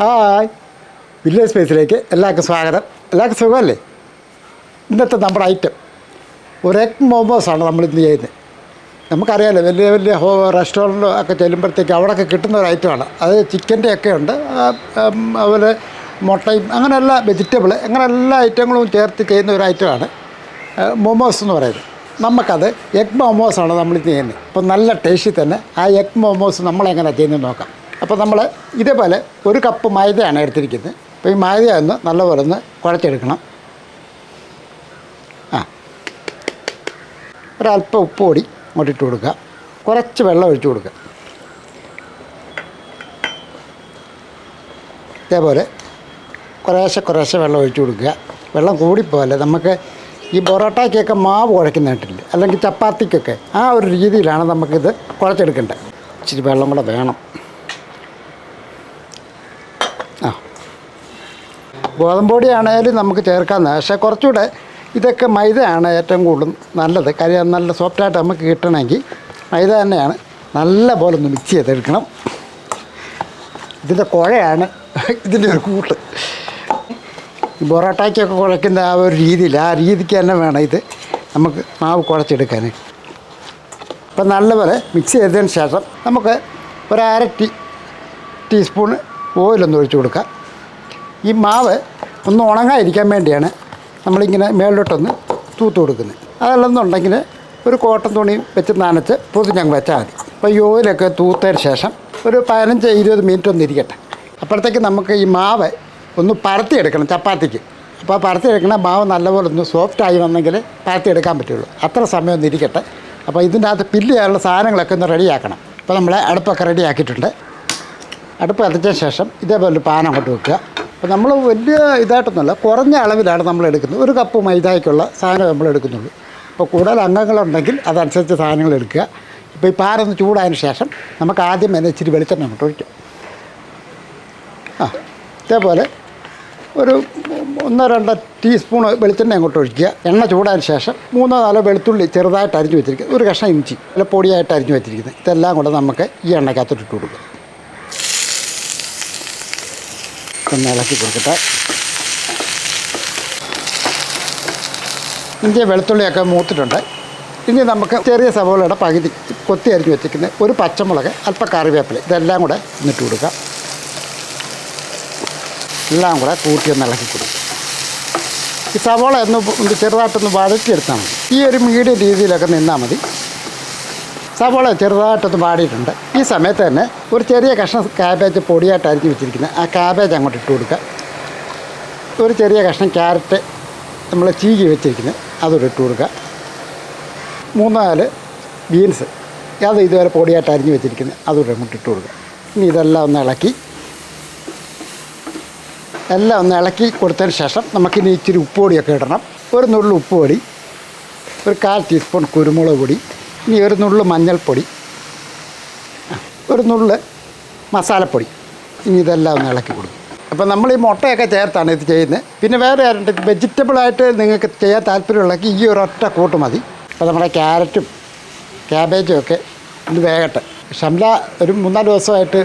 Hi. Village സ്പേസിലേക്ക് എല്ലാവർക്കും സ്വാഗതം. എല്ലാവർക്കും സുഖമല്ലേ? ഇന്നത്തെ നമ്മുടെ ഐറ്റം ഒരു എഗ് മോമോസാണ് നമ്മൾ ഇന്ന് ചെയ്യുന്നത്. നമുക്കറിയാമല്ലോ വലിയ വലിയ ഹോ റെസ്റ്റോറന്റിലോ ഒക്കെ ചെല്ലുമ്പോഴത്തേക്ക് അവിടെയൊക്കെ കിട്ടുന്ന ഒരു ഐറ്റമാണ് അത് ചിക്കന്റെ ഒക്കെ ഉണ്ട്. അതുപോലെ മുട്ടയും അങ്ങനെ എല്ലാ വെജിറ്റബിൾ അങ്ങനെ എല്ലാ ഐറ്റങ്ങളും ചേർത്ത് ചെയ്യുന്ന ഒരു ഐറ്റമാണ് മോമോസ് എന്ന് പറയുന്നത്. നമുക്കത് എഗ് മോമോസാണ് നമ്മൾ ഇന്ന് ചെയ്യുന്നത്. അപ്പോൾ നല്ല ടേസ്റ്റിൽ തന്നെ ആ എഗ് മോമോസ് നമ്മളെങ്ങനെ ചെയ്യുന്നത് നോക്കാം. അപ്പോൾ നമ്മൾ ഇതേപോലെ ഒരു കപ്പ് മൈദയാണ് എടുത്തിരിക്കുന്നത്. അപ്പോൾ ഈ മൈദ ഒന്ന് നല്ലപോലെ ഒന്ന് കുഴച്ചെടുക്കണം. ആ. ഒരല്പം ഉപ്പ് പൊടി അങ്ങോട്ട് കൊടുക്കുക. കുറച്ച് വെള്ളം ഒഴിച്ചു കൊടുക്കുക. ഇതേപോലെ കുറേശ്ശെ കുറേശ്ശെ വെള്ളം ഒഴിച്ചു കൊടുക്കുക. വെള്ളം കൂടിപ്പോലെ നമുക്ക് ഈ പൊറോട്ടയ്ക്കൊക്കെ മാവ് കുഴക്കുന്നതായിട്ടില്ല അല്ലെങ്കിൽ ചപ്പാത്തിക്കൊക്കെ ആ ഒരു രീതിയിലാണ് നമുക്കിത് കുഴച്ചെടുക്കേണ്ടത്. ഇച്ചിരി വെള്ളം കൂടെ വേണം. ഗോതമ്പ് പൊടിയാണേലും നമുക്ക് ചേർക്കാം. പക്ഷേ കുറച്ചുകൂടെ ഇതൊക്കെ മൈദയാണ് ഏറ്റവും കൂടുതൽ നല്ലത്. കാര്യം നല്ല സോഫ്റ്റായിട്ട് നമുക്ക് കിട്ടണമെങ്കിൽ മൈദ തന്നെയാണ് നല്ല പോലെ ഒന്ന് മിക്സ് ചെയ്തെടുക്കണം. ഇതിന്റെ കുഴയാണ് ഇതിന്റെ ഒരു കൂട്ട്. പൊറോട്ടയ്ക്കൊക്കെ കുഴക്കുന്ന ആ ഒരു രീതിയിൽ ആ രീതിക്ക് തന്നെ വേണം ഇത് നമുക്ക് മാവ് കുഴച്ചെടുക്കാൻ അപ്പം നല്ലപോലെ മിക്സ് ചെയ്തതിന് ശേഷം നമുക്ക് ഒരു അര ടീ ടീസ്പൂൺ ഓയിലൊന്ന് ഒഴിച്ചു കൊടുക്കാം. ഈ മാവ് ഒന്ന് ഉണങ്ങാതിരിക്കാൻ വേണ്ടിയാണ് നമ്മളിങ്ങനെ മേളിലോട്ടൊന്ന് തൂത്ത് കൊടുക്കുന്നത്. അതല്ലെന്നുണ്ടെങ്കിൽ ഒരു കോട്ടൻ തുണി വെച്ച് നനച്ച് പൊതിഞ്ഞങ്ങ് വെച്ചാൽ മതി. അപ്പോൾ ഈ ഓയിലൊക്കെ തൂത്തതിന് ശേഷം ഒരു പതിനഞ്ച് ഇരുപത് മിനിറ്റ് ഒന്ന് ഇരിക്കട്ടെ. അപ്പോഴത്തേക്ക് നമുക്ക് ഈ മാവ് ഒന്ന് പരത്തിയെടുക്കണം ചപ്പാത്തിക്ക്. അപ്പോൾ പരത്തിയെടുക്കണ മാവ് നല്ലപോലെ ഒന്ന് സോഫ്റ്റായി വന്നെങ്കിൽ പരത്തിയെടുക്കാൻ പറ്റുള്ളൂ. അത്ര സമയം ഒന്ന് ഇരിക്കട്ടെ. അപ്പോൾ ഇതിന്റെ അകത്ത് പില്ല് ചെയ്യാനുള്ള സാധനങ്ങളൊക്കെ ഒന്ന് റെഡിയാക്കണം അപ്പോൾ നമ്മൾ അടുപ്പൊക്കെ റെഡിയാക്കിയിട്ടുണ്ട് അടുപ്പ് കത്തിച്ച ശേഷം ഇതേപോലെ പാൻ അങ്ങോട്ട് വെക്കുക. അപ്പോൾ നമ്മൾ വലിയ ഇതായിട്ടൊന്നുമല്ല കുറഞ്ഞ അളവിലാണ് നമ്മൾ എടുക്കുന്നത്. ഒരു കപ്പ് മൈദയ്ക്കുള്ള സാധനം നമ്മൾ എടുക്കുന്നുള്ളൂ. അപ്പോൾ കൂടുതൽ അംഗങ്ങളുണ്ടെങ്കിൽ അതനുസരിച്ച് സാധനങ്ങൾ എടുക്കുക. ഇപ്പോൾ ഈ പാനൊന്ന് ചൂടായതിന് ശേഷം നമുക്ക് ആദ്യം തന്നെ ഇച്ചിരി വെളിച്ചെണ്ണ അങ്ങോട്ട് ഒഴിക്കാം. ആ ഇതേപോലെ ഒരു ഒന്നോ രണ്ടോ ടീസ്പൂൺ വെളിച്ചെണ്ണ അങ്ങോട്ട് ഒഴിക്കുക. എണ്ണ ചൂടായതിന് ശേഷം മൂന്നോ നാലോ വെളുത്തുള്ളി ചെറുതായിട്ട് അരിഞ്ഞു വെച്ചിരിക്കുന്നത് ഒരു കഷ്ണം ഇഞ്ചി അല്ല പൊടിയായിട്ട് അരിഞ്ഞു വെച്ചിരിക്കുന്നത്. ഇതെല്ലാം കൂടെ നമുക്ക് ഈ എണ്ണയ്ക്കകത്തോട്ട് ഇട്ട് കൊടുക്കുക ഒന്ന് ഇളക്കി കൊടുക്കട്ടെ. ഇഞ്ചി വെളുത്തുള്ളിയൊക്കെ മൂത്തിട്ടുണ്ട്. ഇനി നമുക്ക് ചെറിയ സവോളയുടെ പകുതി കൊത്തി അരിഞ്ഞ് വെച്ചിരിക്കുന്ന ഒരു പച്ചമുളക് അല്പം കറിവേപ്പില ഇതെല്ലാം കൂടെ ഇന്നിട്ട് കൊടുക്കുക. എല്ലാം കൂടെ കൂട്ടി ഒന്ന് ഇളക്കി കൊടുക്കും ഈ സവോള ഒന്ന് ചെറുതായിട്ടൊന്ന് വഴറ്റിയെടുത്താൽ മതി. ഈ ഒരു മീഡിയം രീതിയിലൊക്കെ നിന്നാൽ മതി. സവോള ചെറുതായിട്ടൊന്ന് വാടിയിട്ടുണ്ട്. ഈ സമയത്ത് തന്നെ ഒരു ചെറിയ കഷ്ണം ക്യാബേജ് പൊടിയായിട്ട് അരിഞ്ഞ് വെച്ചിരിക്കുന്നത്. ആ ക്യാബേജ് അങ്ങോട്ട് ഇട്ട് കൊടുക്കുക. ഒരു ചെറിയ കഷ്ണം ക്യാരറ്റ് നമ്മൾ ചീകി വെച്ചിരിക്കുന്നത് അതൊരു ഇട്ട് കൊടുക്കുക. മൂന്നാൽ ബീൻസ്. അത് ഇതുവരെ പൊടിയായിട്ട് അരിഞ്ഞ് വെച്ചിരിക്കുന്നത്. അതൊരു അങ്ങോട്ട് ഇട്ട് കൊടുക്കുക. ഇനി ഇതെല്ലാം ഒന്ന് ഇളക്കി. എല്ലാം ഒന്ന് ഇളക്കി കൊടുത്തതിന് ശേഷം നമുക്കിനി ഇച്ചിരി ഉപ്പ് പൊടിയൊക്കെ ഇടണം. ഒരു നുള്ളു ഉപ്പ് പൊടി ഒരു കാൽ ടീസ്പൂൺ കുരുമുളക് പൊടി ഇനി ഒരു നുള്ളു മഞ്ഞൾപ്പൊടി ഒരു നുള്ളു മസാലപ്പൊടി. ഇനി ഇതെല്ലാം ഒന്ന് ഇളക്കി കൊടുക്കും. അപ്പോൾ നമ്മൾ ഈ മുട്ടയൊക്കെ ചേർത്താണ് ഇത് ചെയ്യുന്നത്. പിന്നെ വേറെ ആരുണ്ട്? വെജിറ്റബിളായിട്ട് നിങ്ങൾക്ക് ചെയ്യാൻ താല്പര്യമുള്ളെങ്കിൽ ഈ ഒരൊറ്റ കൂട്ട് മതി. അപ്പോൾ നമ്മുടെ ക്യാരറ്റും ക്യാബേജും ഒക്കെ ഇത് വേകട്ടെ. ഷംല ഒരു മൂന്നാൽ ദിവസമായിട്ട്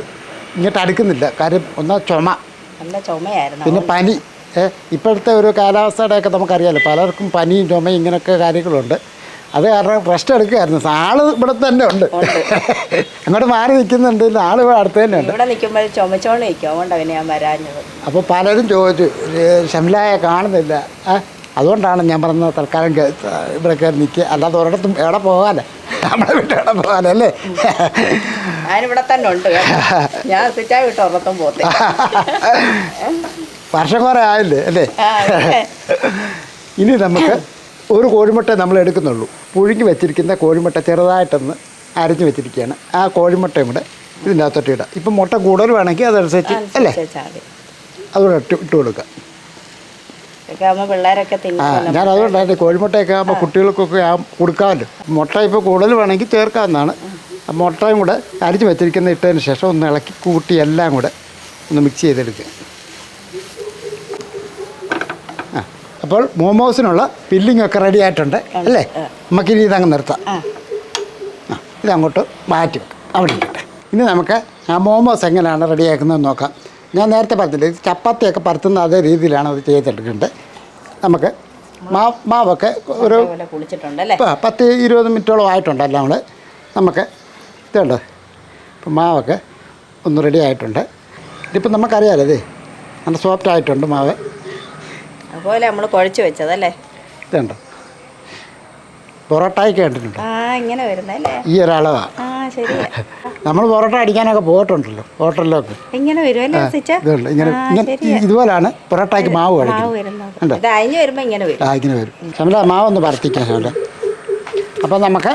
ഇങ്ങോട്ട് അടുക്കുന്നില്ല. കാര്യം ഒന്നാ ചുമ. നല്ല ചുമയായിരുന്നു. പിന്നെ പനി. ഏഹ് ഇപ്പോഴത്തെ ഒരു കാലാവസ്ഥയുടെയൊക്കെ നമുക്കറിയാമല്ലോ പലർക്കും പനിയും ചുമയും ഇങ്ങനെയൊക്കെ കാര്യങ്ങളുണ്ട്. അത് കാരണം റെസ്റ്റ് എടുക്കുകയായിരുന്നു ആൾ ഇവിടെ തന്നെ ഉണ്ട്. അങ്ങോട്ട് മാറി നിൽക്കുന്നുണ്ട്. ആൾ ഇവിടെ അടുത്ത് തന്നെ ഉണ്ട്. ഇവിടെ നിൽക്കുമ്പോൾ ചുമച്ചോണ്ട് നിൽക്കും. അതുകൊണ്ടാണ് പിന്നെ ഞാൻ വരാഞ്ഞത്. അപ്പോൾ പലരും ചോദിച്ചു "ഏ, കാണുന്നില്ല. അതുകൊണ്ടാണ് ഞാൻ പറഞ്ഞത് തൽക്കാലം ഇവിടെ കയറി നിൽക്കുക അല്ലാതെ ഒരിടത്തും എവിടെ പോകാല്ലേ നമ്മളെ വീട്ടിൽ എവിടെ പോകാനല്ലേ? ഞാനിവിടെ തന്നെ ഉണ്ട്. ഞാൻ സിറ്റായി വിട്ട് ഉറക്കം പോത്തെ വർഷം കുറേ ആയില്ലേ അല്ലേ? ഇനി നമുക്ക് ഒരു കോഴിമുട്ട നമ്മൾ എടുക്കുന്നുള്ളൂ. പുഴുങ്ങി വെച്ചിരിക്കുന്ന കോഴിമുട്ട ചെറുതായിട്ടൊന്ന് അരഞ്ഞ് വെച്ചിരിക്കുകയാണ്. ആ കോഴിമുട്ടയും കൂടെ ഇതിന്റെ അകത്തോട്ട് ഇടാം. ഇപ്പം മുട്ട കൂടുതൽ വേണമെങ്കിൽ അതനുസരിച്ച് അല്ലേ? അതുകൂടെ ഇട്ട് ഇട്ട് കൊടുക്കുക ആ ഞാൻ അതുകൊണ്ടാണ് കോഴിമുട്ടയൊക്കെ ആകുമ്പോൾ കുട്ടികൾക്കൊക്കെ ആ കൊടുക്കാമല്ലോ. മുട്ട ഇപ്പോൾ കൂടുതൽ വേണമെങ്കിൽ ചേർക്കാവുന്നതാണ്. ആ മുട്ടയും കൂടെ അരിച്ച് വെച്ചിരിക്കുന്ന ഇട്ടതിന് ശേഷം ഒന്ന് ഇളക്കി കൂട്ടി എല്ലാം കൂടെ ഒന്ന് മിക്സ് ചെയ്തെടുക്കുക ആ അപ്പോൾ മോമോസിനുള്ള ഫില്ലിംഗ് ഒക്കെ റെഡി ആയിട്ടുണ്ട് അല്ലേ? നമുക്കിനി ഇതങ്ങ് നിർത്താം. ഇതങ്ങോട്ട് മാറ്റി വെക്കാം. അവിടെ ഇരിക്കട്ടെ. ഇനി നമുക്ക് ആ മോമോസ് എങ്ങനെയാണ് റെഡിയാക്കുന്നത് നോക്കാം. ഞാൻ നേരത്തെ പറഞ്ഞില്ലേ ഇത് ചപ്പാത്തിയൊക്കെ പരത്തുന്ന അതേ രീതിയിലാണ് അത് ചെയ്തെടുക്കേണ്ടത്. നമുക്ക് മാവ് മാവൊക്കെ ഒരു പത്ത് ഇരുപത് മിനിറ്റോളം ആയിട്ടുണ്ടല്ലോ നമ്മൾ നമുക്ക് ഇതുണ്ട് ഇപ്പം മാവൊക്കെ ഒന്ന് റെഡി ആയിട്ടുണ്ട്. ഇതിപ്പം നമുക്കറിയാലോ ഇത്. നല്ല സോഫ്റ്റ് ആയിട്ടുണ്ട് മാവ്. അതുപോലെ നമ്മൾ കുഴച്ച് വെച്ചതല്ലേ? ഇതുണ്ടോ. പൊറോട്ടയൊക്കെ കേട്ടിട്ടുണ്ട് ആ ഇങ്ങനെ വരുന്നല്ലേ ഈ ഒരളവാണ് ആ ശരി നമ്മൾ പൊറോട്ട അടിക്കാനൊക്കെ പോയിട്ടുണ്ടല്ലോ ഹോട്ടലിലൊക്കെ. ഇങ്ങനെ വരുമല്ലേ സിച്ച ഇതുണ്ട്. ഇങ്ങനെ. ഇതുപോലാണ് പൊറോട്ടയ്ക്ക് മാവ് കഴിക്കുന്നത്? ഇത് ഇങ്ങനെ വരും. ആ ഇങ്ങനെ വരും. ശമല മാവൊന്ന് പരത്തിക്കാൻ ശമല അപ്പോൾ നമുക്ക്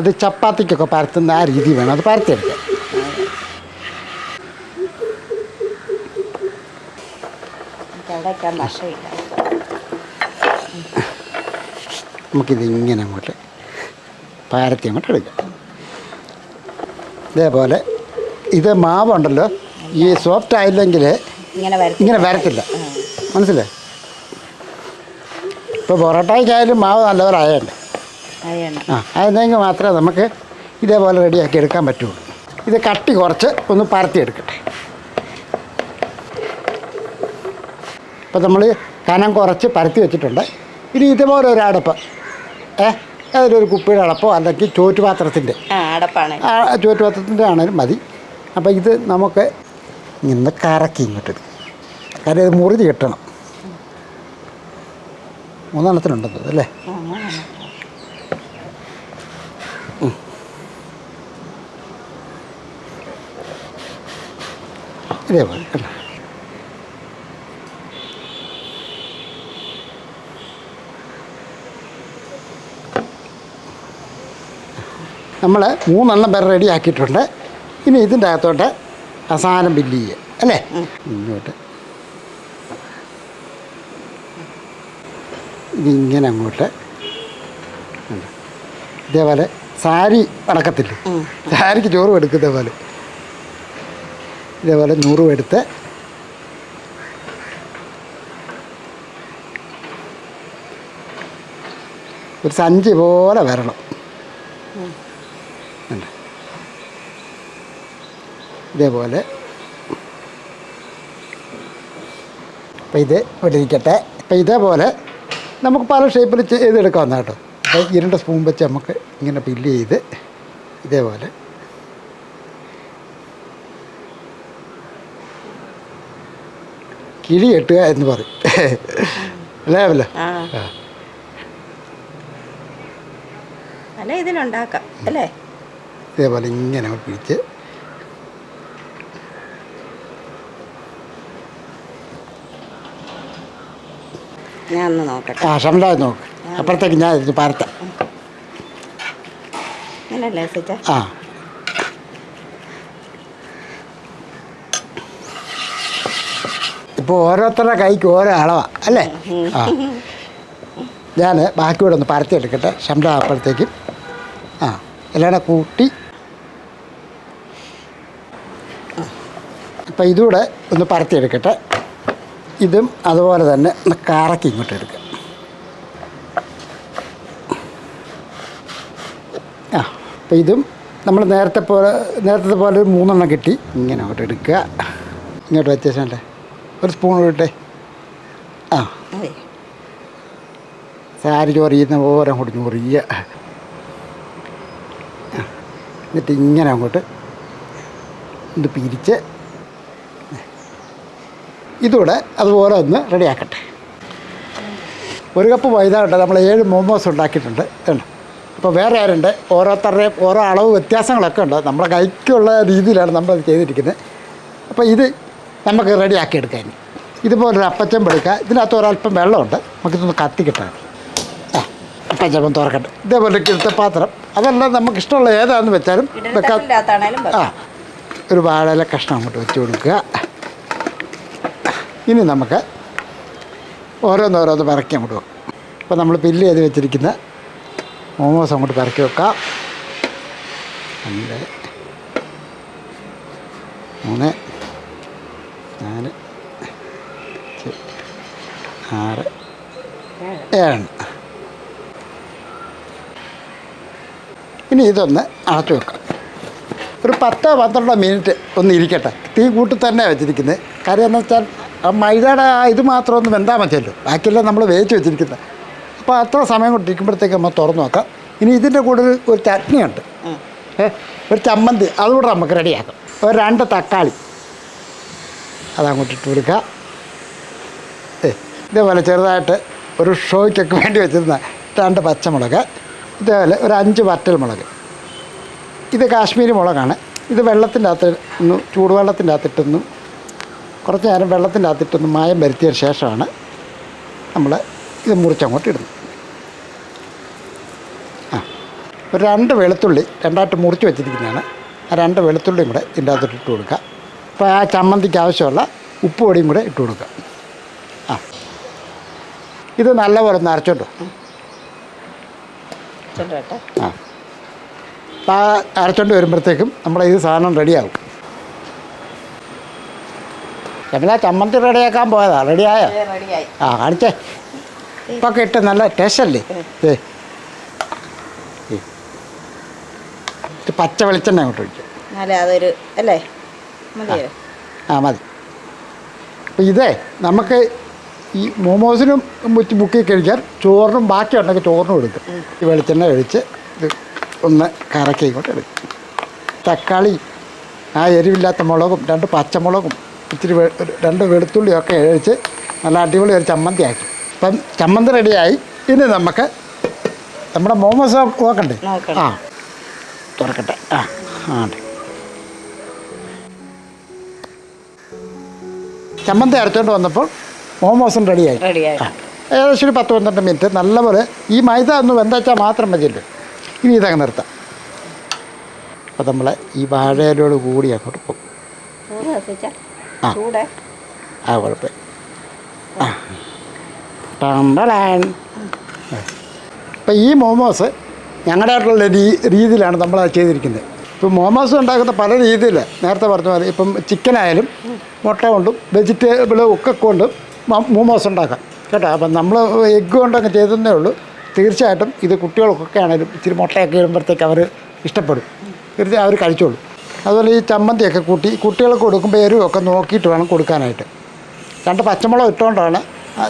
അത് ചപ്പാത്തിക്കൊക്കെ പരത്തുന്ന ആ രീതി വേണം. അത് പരത്തിയെടുക്കാം. ഇടയ്ക്കാൻ നഷ്ടമില്ല നമുക്കിത് ഇങ്ങനെ അങ്ങോട്ട് പാരത്തി അങ്ങോട്ട് എടുക്കാം. ഇതേപോലെ ഇത് മാവുണ്ടല്ലോ ഈ സോഫ്റ്റ് ആയില്ലെങ്കിൽ ഇങ്ങനെ വരും ഇങ്ങനെ വരത്തില്ല. മനസ്സിലെ ഇപ്പോൾ പൊറോട്ടയ്ക്കായാലും മാവ് നല്ലപോലെ ആയതുണ്ട് ആ അതെങ്കിൽ മാത്രമേ നമുക്ക് ഇതേപോലെ റെഡിയാക്കി എടുക്കാൻ പറ്റുള്ളൂ. ഇത് കട്ടി കുറച്ച് ഒന്ന് പരത്തി എടുക്കട്ടെ. ഇപ്പം നമ്മൾ കനം കുറച്ച് പരത്തി വെച്ചിട്ടുണ്ട്. ഇനി ഇതുപോലെ ഒരു അടപ്പ് ഏ? അതിലൊരു കുപ്പിയുടെ അടപ്പോ അല്ലെങ്കിൽ ചോറ്റുപാത്രത്തിന്റെ അടപ്പാണ്. ചോറ്റുപാത്രത്തിന്റെ ആണെങ്കിലും മതി. അപ്പോൾ ഇത് നമുക്ക് ഇന്ന് കറക്കി ഇങ്ങോട്ട് കാര്യം ഇത് മുറിഞ്ഞ് കിട്ടണം. മൂന്നെണ്ണത്തിനുണ്ടത് അല്ലേ? ഇതേപോലെ കണ്ടോ? നമ്മൾ മൂന്നെണ്ണം പേർ റെഡി ആക്കിയിട്ടുണ്ട്. ഇനി ഇതിന്റെ അകത്തോട്ട് അവസാനം ബില്ല് ചെയ്യുക അല്ലേ? ഇങ്ങോട്ട്. ഇങ്ങനെ അങ്ങോട്ട്? ഇതേപോലെ സാരി അടക്കത്തില്ലേ? സാരിക്ക് ചോറും എടുക്കുന്ന പോലെ ഇതേപോലെ നൂറും എടുത്ത്. ഒരു സഞ്ചി പോലെ വരണം? ഇതേപോലെ. അപ്പം ഇത് ഇവിടെ ഇരിക്കട്ടെ. അപ്പം ഇതേപോലെ നമുക്ക് പല ഷേപ്പിൽ ചെയ്തെടുക്കാവുന്ന കേട്ടോ. അപ്പം ഇരുണ്ട സ്പൂൺ വെച്ച് നമുക്ക് ഇങ്ങനെ ഫില്ല് ചെയ്ത് ഇതേപോലെ. കിഴി കെട്ടുക എന്ന് പറയും. അല്ലേ അല്ല അല്ല ഇതിലുണ്ടാക്കാം അല്ലേ? ഇതേപോലെ ഇങ്ങനെ പിടിച്ച്. ഞാൻ നോക്കട്ടെ. ആ ഷംലായി നോക്ക്. അപ്പുറത്തേക്ക് ഞാൻ ഇത് സിച്ച ആ. ഇപ്പോൾ ഓരോരുത്തരുടെ കൈക്ക് ഓരോ അളവാ അല്ലേ? ആ. ഞാൻ ബാക്കിയോടൊന്ന് പരത്തി എടുക്കട്ടെ. ശമ്പളം അപ്പോഴത്തേക്കും ആ. എല്ലാം കൂട്ടി അപ്പം ഇതുകൂടെ ഒന്ന് പരത്തിയെടുക്കട്ടെ ഇതും അതുപോലെ തന്നെ ഒന്ന് കറക്കി ഇങ്ങോട്ട് എടുക്കുക ആ അപ്പം ഇതും നമ്മൾ നേരത്തെ പോലെ നേരത്തെ പോലെ ഒരു മൂന്നെണ്ണം കിട്ടി. ഇങ്ങനെ അങ്ങോട്ട് എടുക്കുക. ഇങ്ങോട്ട് വെച്ചേച്ചല്ലേ ഒരു സ്പൂൺ ഇട്ടെ. ആ. സാരി ചൊറിയുന്ന പോലെ കൂടി ചൊറിയുക എന്നിട്ട് ഇങ്ങനെ അങ്ങോട്ട് ഇത് പിരിച്ച് ഇതൂടെ അതുപോലെ ഒന്ന് റെഡിയാക്കട്ടെ. ഒരു കപ്പ് മൈദ ഉണ്ട് നമ്മൾ ഏഴ് മോമോസ് ഉണ്ടാക്കിയിട്ടുണ്ട് ഉണ്ട് അപ്പോൾ വേറെ ആരുണ്ട്? ഓരോരുത്തരുടെയും ഓരോ അളവ് വ്യത്യാസങ്ങളൊക്കെ ഉണ്ട്. നമ്മുടെ കൈക്കുള്ള രീതിയിലാണ് നമ്മൾ ചെയ്തിരിക്കുന്നത്. അപ്പോൾ ഇത് നമുക്ക് റെഡിയാക്കി എടുക്കാൻ ഇതുപോലൊരു അപ്പച്ചമ്പ് എടുക്കുക ഇതിനകത്ത് ഒരല്പം വെള്ളമുണ്ട്. നമുക്കിതൊന്ന് കത്തിക്കിട്ടാണ് ആ അപ്പച്ചമ്പം തുറക്കട്ടെ. ഇതേപോലെ കിടത്തെ പാത്രം. അതെല്ലാം നമുക്ക് ഇഷ്ടമുള്ള ഏതാണെന്ന് വെച്ചാലും വെക്കാൻ ആ ഒരു വാഴയില കഷ്ണം അങ്ങോട്ട് വെച്ച് കൊടുക്കുക. ഇനി നമുക്ക് ഓരോന്നോരോന്ന് പറക്കി അങ്ങോട്ട് വെക്കും. അപ്പോൾ നമ്മൾ പില്ല് ചെയ്ത് വെച്ചിരിക്കുന്ന മോമോസ് അങ്ങോട്ട് പറക്കി വെക്കാം. രണ്ട് മൂന്ന് നാല് ആറ് ഏഴെണ്ണം ഇനി ഇതൊന്ന് അടച്ചു വെക്കാം. ഒരു പത്തോ പന്ത്രണ്ടോ മിനിറ്റ് ഒന്ന് ഇരിക്കട്ടെ. തീ കൂട്ടി തന്നെ വെച്ചിരിക്കുന്നത്. കാര്യം എന്ന് വെച്ചാൽ ആ മൈദയുടെ ആ ഇത് മാത്രം ഒന്ന് വെന്താൽ മതിയല്ലോ. ബാക്കിയെല്ലാം നമ്മൾ വേവിച്ച് വെച്ചിരിക്കുന്നത്. അപ്പോൾ അത്ര സമയം കൊണ്ടിരിക്കുമ്പോഴത്തേക്ക് നമ്മൾ തുറന്നു നോക്കാം. ഇനി ഇതിന്റെ കൂടെ ഒരു- ചട്നിയുണ്ട്. ഒരു ചമ്മന്തി. അതുകൂടെ നമുക്ക് റെഡിയാക്കാം. ഒരു രണ്ട് തക്കാളി. അതങ്ങോട്ട് ഇട്ട് കൊടുക്കുക. ഏ ഇതേപോലെ ചെറുതായിട്ട് ഒരു ഷോയ്ക്കൊക്കെ വേണ്ടി വെച്ചിരുന്ന രണ്ട് പച്ചമുളക് ഇതേപോലെ ഒരു അഞ്ച് വറ്റൽ മുളക്. ഇത് കാശ്മീരി മുളകാണ്. ഇത് വെള്ളത്തിന്റെ അകത്ത് ഒന്ന് ചൂടുവെള്ളത്തിന്റെ അകത്തിട്ടൊന്ന് കുറച്ച് നേരം വെള്ളത്തിന്റെ അകത്തിട്ടൊന്ന് മായം വരുത്തിയ ശേഷമാണ് നമ്മൾ ഇത് മുറിച്ചങ്ങോട്ട് ഇടുന്നത്. ആ ഒരു രണ്ട് വെളുത്തുള്ളി രണ്ടായിട്ട് മുറിച്ച് വെച്ചിരിക്കുന്നതാണ്. ആ രണ്ട് വെളുത്തുള്ളിയും കൂടെ ഇതിന്റെ അകത്തോട്ട് ഇട്ട് കൊടുക്കുക. അപ്പോൾ ആ ചമ്മന്തിക്ക് ആവശ്യമുള്ള ഉപ്പ് പൊടിയും കൂടെ ഇട്ട് കൊടുക്കുക. ആ ഇത് നല്ലപോലെ ഒന്ന് അരച്ചോട്ടോ. ആ അരച്ചോണ്ട് വരുമ്പോഴത്തേക്കും നമ്മളിത് സാധനം റെഡിയാകും എങ്ങനെ ചമ്മന്തി റെഡിയാക്കാൻ പോയതാ. റെഡിയായോ? ആ കാണിച്ചേ. ഇപ്പൊ കിട്ട് നല്ല ടേസ്റ്റല്ലേ? ഏ. ഇത് പച്ച വെളിച്ചെണ്ണ അങ്ങോട്ട് ഒഴിക്കും. അതൊരു അല്ലേ? മതിയോ? ആ മതി. അപ്പം ഇതേ നമുക്ക് ഈ മോമോസിനും മുറ്റി മുക്കി കഴിക്കാൻ ചോറിനും ബാക്കി ഉണ്ടെങ്കിൽ ചോറിനും എടുക്കും. ഈ വെളിച്ചെണ്ണ ഒഴിച്ച് ഇത് ഒന്ന് കറക്കി ഇങ്ങോട്ട് എടുക്കും. തക്കാളി ആ എരിവില്ലാത്ത മുളകും രണ്ട് പച്ചമുളകും ഒരു രണ്ട് വെളുത്തുള്ളിയൊക്കെ ഒഴിച്ച് നല്ല അടിപൊളി ഒരു ചമ്മന്തി ആക്കി അപ്പം ചമ്മന്തി റെഡിയായി. ഇനി നമുക്ക് നമ്മുടെ മോമോസ് നോക്കണ്ടേ? ആ. തുറക്കട്ടെ. ആ ആ ചമ്മന്തി അരച്ചോണ്ട് വന്നപ്പോൾ മോമോസും റെഡിയായി. ഏകദേശം ഒരു പത്ത് പന്ത്രണ്ട് മിനിറ്റ് നല്ലപോലെ ഈ മൈദ ഒന്ന് വെന്തച്ചാൽ മാത്രം മതിയല്ലോ. ഇനി ഇതങ്ങ് നിർത്താം. അപ്പോൾ നമ്മൾ ഈ വാഴയിലോട് കൂടി അങ്ങോട്ട് പോകും. ചൂട്. ആ. കുഴപ്പം ആ. ഇപ്പം ഈ മോമോസ് ഞങ്ങളുടെയായിട്ടുള്ള രീ രീതിയിലാണ് നമ്മൾ അത് ചെയ്തിരിക്കുന്നത്. ഇപ്പം മോമോസ് ഉണ്ടാക്കുന്ന പല രീതിയിൽ നേരത്തെ പറഞ്ഞ പോലെ ഇപ്പം ചിക്കനായാലും മുട്ട കൊണ്ടും വെജിറ്റബിൾ ഒക്കെ കൊണ്ടും മോമോസ് ഉണ്ടാക്കാം. കേട്ടോ? അപ്പം നമ്മൾ എഗ്ഗ് കൊണ്ടൊക്കെ ചെയ്തതേ ഉള്ളൂ. തീർച്ചയായിട്ടും ഇത് കുട്ടികൾക്കൊക്കെ ആണെങ്കിലും ഇച്ചിരി മുട്ടയൊക്കെ ഇടുമ്പോഴത്തേക്ക് അവർ ഇഷ്ടപ്പെടും. തീർച്ചയായും അവർ കഴിച്ചോളും. അതുപോലെ ഈ ചമ്മന്തിയൊക്കെ കൂട്ടി കുട്ടികൾക്ക് കൊടുക്കുമ്പോൾ എരിവൊക്കെ നോക്കിയിട്ട് വേണം കൊടുക്കാനായിട്ട്. രണ്ട് പച്ചമുളക് ഇട്ടുകൊണ്ടാണ്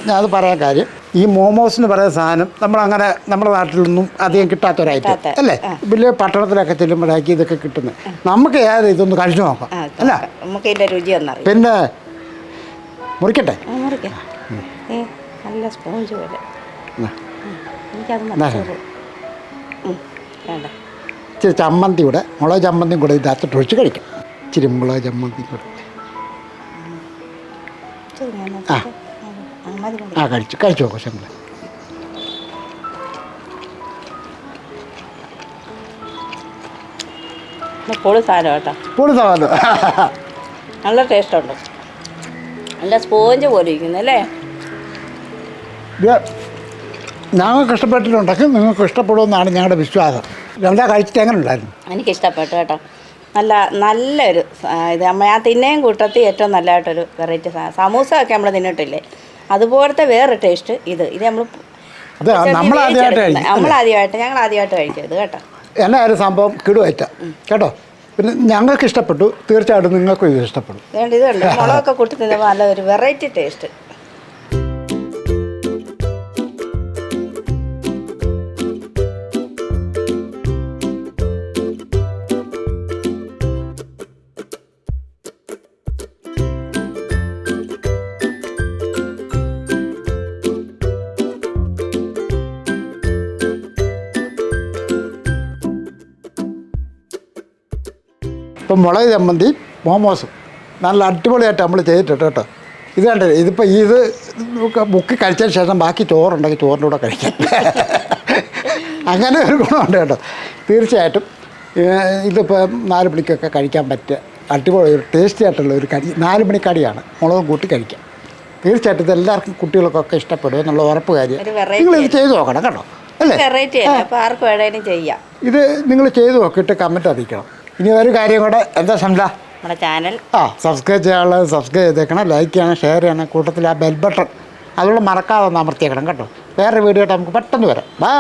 ഞാനത് പറയാൻ കാര്യം. ഈ മോമോസ് എന്ന് പറയുന്ന സാധനം നമ്മളങ്ങനെ നമ്മുടെ നാട്ടിലൊന്നും അധികം കിട്ടാത്തൊരൈറ്റം കിട്ടാത്ത, അല്ലേ? വലിയ പട്ടണത്തിലൊക്കെ ചെല്ലുമ്പോഴാക്കി ഇതൊക്കെ കിട്ടുന്നത്. നമുക്ക് ഏത് ഇതൊന്ന് കഴിച്ചു നോക്കാം അല്ല? നമുക്ക് രുചി പിന്നെ മുറിക്കട്ടെ? നല്ല സ്പോഞ്ച് പോലെ. എനിക്കത് വേണ്ട. ഇച്ചിരി ചമ്മന്തി കൂടെ മുളക് ചമ്മന്തിയും കൂടെ ഇതിനകത്തോട്ട് ഒഴിച്ച് കഴിക്കാം ഇച്ചിരി മുളക് ചമ്മന്തി കൂടെ. ആ. ആ, കഴിച്ചു കഴിച്ചു നോക്കാം ശമ്പള പൊളി സാധനം കേട്ടോ. നല്ല ടേസ്റ്റ് ഉണ്ട്. നല്ല സ്പോഞ്ച് പോലെ ഇരിക്കുന്നു അല്ലേ? ഇത് ഞങ്ങൾക്ക് ഇഷ്ടപ്പെട്ടിട്ടുണ്ടെങ്കിൽ നിങ്ങൾക്ക് ഇഷ്ടപ്പെടുമെന്നാണ് ഞങ്ങളുടെ വിശ്വാസം. രണ്ടാ കഴിച്ചിട്ട് എങ്ങനെ ഉണ്ടായിരുന്നു. എനിക്ക് ഇഷ്ടപ്പെട്ടു കേട്ടോ. നല്ല നല്ലൊരു ഇത് നമ്മൾ ആ തിന്നേം കൂട്ടത്തിൽ ഏറ്റവും നല്ലതായിട്ടൊരു വെറൈറ്റി സമൂസ ഒക്കെ നമ്മൾ തിന്നിട്ടില്ലേ? അതുപോലത്തെ വേറെ ടേസ്റ്റ് ഇത്. ഇത് നമ്മൾ അത് നമ്മൾ ആദ്യമായിട്ട് കഴിക്കും നമ്മൾ ആദ്യമായിട്ട് ഞങ്ങൾ ആദ്യമായിട്ട് കഴിച്ചത് കേട്ടോ. എന്നാ ഒരു സംഭവം കിടുവായിട്ട കേട്ടോ? പിന്നെ ഞങ്ങൾക്ക് ഇഷ്ടപ്പെട്ടു തീർച്ചയായിട്ടും നിങ്ങൾക്കും ഇത് ഇഷ്ടപ്പെടും. വേണ്ട ഇത് കണ്ടോ മുളകൊക്കെ കൂട്ടി തിന്നുമ്പോൾ നല്ല ഒരു വെറൈറ്റി ടേസ്റ്റ്. മുളക് ചമ്മന്തി മോമോസും. നല്ല അടിപൊളിയായിട്ട് നമ്മൾ ചെയ്തിട്ടുണ്ട് കേട്ടോ. ഇത് കണ്ടില്ലേ ഇതിപ്പോൾ ഇത് മുക്കി കഴിച്ചതിന് ശേഷം ബാക്കി ചോറുണ്ടെങ്കിൽ ചോറിന്റെ കൂടെ കഴിക്കാം. അങ്ങനെ ഒരു ഗുണമുണ്ട് കേട്ടോ. തീർച്ചയായിട്ടും ഇതിപ്പോൾ നാല് മണിക്കൊക്കെ കഴിക്കാൻ പറ്റിയ അടിപൊളി ഒരു ടേസ്റ്റി ആയിട്ടുള്ള ഒരു കടി നാല് മണി കടിയാണ് മുളകും കൂട്ടി കഴിക്കാം. തീർച്ചയായിട്ടും ഇത് എല്ലാവർക്കും കുട്ടികൾക്കൊക്കെ ഇഷ്ടപ്പെടും എന്നുള്ള ഉറപ്പ് കാര്യം. നിങ്ങൾ ഇത് ചെയ്തു നോക്കണം കേട്ടോ. അല്ലേ? ഇത് നിങ്ങൾ ചെയ്തു നോക്കിയിട്ട് കമന്റ് അറിയിക്കണം ഇനി ഒരു കാര്യം കൂടെ. എന്താ ശംല? നമ്മുടെ ചാനൽ. ആ സബ്സ്ക്രൈബ് ചെയ്യാനുള്ളത് സബ്സ്ക്രൈബ് ചെയ്തേക്കണം ലൈക്ക് ചെയ്യണം ഷെയർ ചെയ്യണം. കൂട്ടത്തിൽ ആ ബെൽ ബട്ടൺ അതുകൊണ്ട് മറക്കാതെ ഒന്ന് അമർത്തിയേക്കണം കേട്ടോ. വേറെ വീഡിയോ ആയിട്ട് നമുക്ക് പെട്ടെന്ന് വരാം. ബൈ